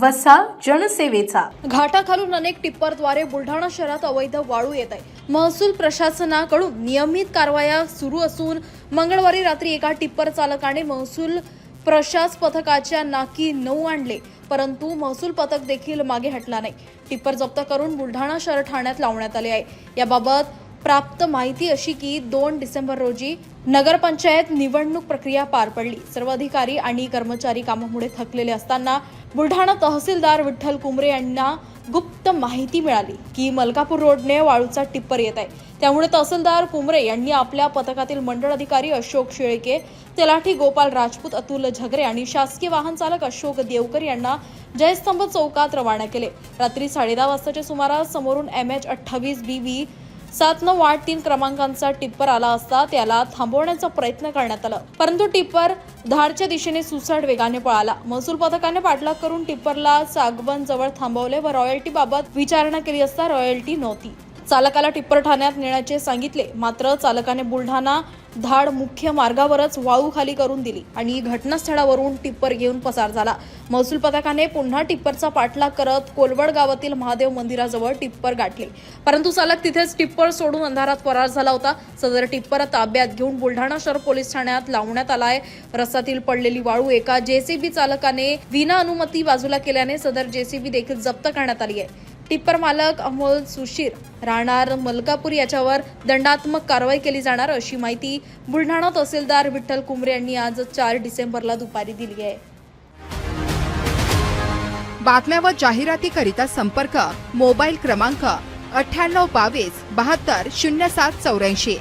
वसा जनसेवेचा. घाटाखालून अनेक टिप्परद्वारे बुलढाणा शहरात अवैध वाळू येत आहे महसूल प्रशासनाकडून नियमित कारवाया सुरू असून मंगळवारी रात्री एका टिप्पर चालकाने महसूल प्रशास पथकाच्या नाकी नऊ आणले परंतु महसूल पथक देखील मागे हटला नाही. टिप्पर जप्त करून बुलढाणा शहर ठाण्यात लावण्यात आले आहे. याबाबत प्राप्त माहिती अशी की दोन डिसेंबर रोजी नगरपंचायत निवडणूक प्रक्रिया पार पडली. सर्व अधिकारी आणि कर्मचारी कामामुळे थकलेले असताना बुलढाणा तहसीलदार विठ्ठल कुमरे यांना गुप्त माहिती मिळाली की मलकापूर रोडने वाळूचा टिप्पर येत आहे. त्यामुळे तहसीलदार कुमरे यांनी आपल्या पथकातील मंडळ अधिकारी अशोक शेळके तलाठी गोपाल राजपूत अतुल झगरे आणि शासकीय वाहन चालक अशोक देवकर यांना जयस्तंभ चौकात रवाना केले. रात्री साडेदहा वाजताच्या सुमारास समोरून एम एच अठ्ठावीस बी व्ही सात नऊ आठ तीन क्रमांकांचा टिप्पर आला असता त्याला थांबवण्याचा प्रयत्न करण्यात आला. परंतु टिप्पर धाडच्या दिशेने सुसाट वेगाने पळाला. महसूल पथकाने पाठलाग करून टिप्परला सागवन जवळ थांबवले व रॉयल्टी बाबत विचारणा केली असता रॉयल्टी नव्हती. चालकाला टिप्पर ठाण्यात नेण्याचे सांगितले. मात्र चालकाने बुलढाणा धाड मुख्य मार्गावरच वाळू खाली करून दिली आणि घटनास्थळावरून टिप्पर घेऊन पसार झाला. महसूल पथकाने पुन्हा टिप्परचा पाठलाग करत कोलवड गावातील महादेव मंदिराजवळ टिप्पर गाठले. परंतु चालक तिथेच टिप्पर सोडून अंधारात फरार झाला होता. सदर टिप्पर ताब्यात घेऊन बुलढाणा शहर पोलीस ठाण्यात लावण्यात आलाय. रस्त्यातील पडलेली वाळू एका जेसीबी चालकाने विना अनुमती बाजूला केल्याने सदर जेसीबी देखील जप्त करण्यात आली आहे. टिप्पर मालक अमोल सुशीर राहणार मलकापूर याच्यावर दंडात्मक कारवाई केली जाणार अशी माहिती बुलढाणा तहसीलदार विठ्ठल कुंबरे यांनी आज चार डिसेंबरला दुपारी दिली आहे. बातम्या व जाहिरातीकरिता संपर्क मोबाईल क्रमांक अठ्ठ्याण्णव बावीस बहात्तर शून्य सात चौऱ्याऐंशी.